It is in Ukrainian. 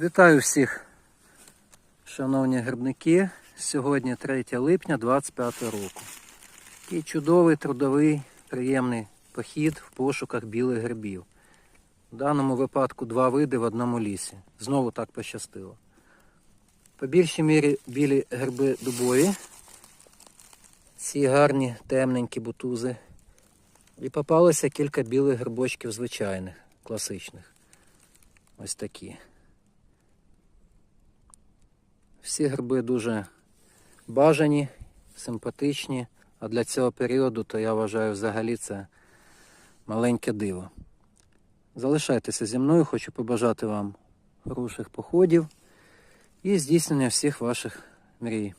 Вітаю всіх, шановні грибники. Сьогодні 3 липня 25 року. Такий чудовий, трудовий, приємний похід в пошуках білих грибів. В даному випадку два види в одному лісі. Знову так пощастило. По більшій мірі білі гриби дубові. Ці гарні темненькі бутузи. І попалося кілька білих грибочків звичайних, класичних. Ось такі. Всі гриби дуже бажані, симпатичні, а для цього періоду, то я вважаю, взагалі це маленьке диво. Залишайтеся зі мною, хочу побажати вам хороших походів і здійснення всіх ваших мрій.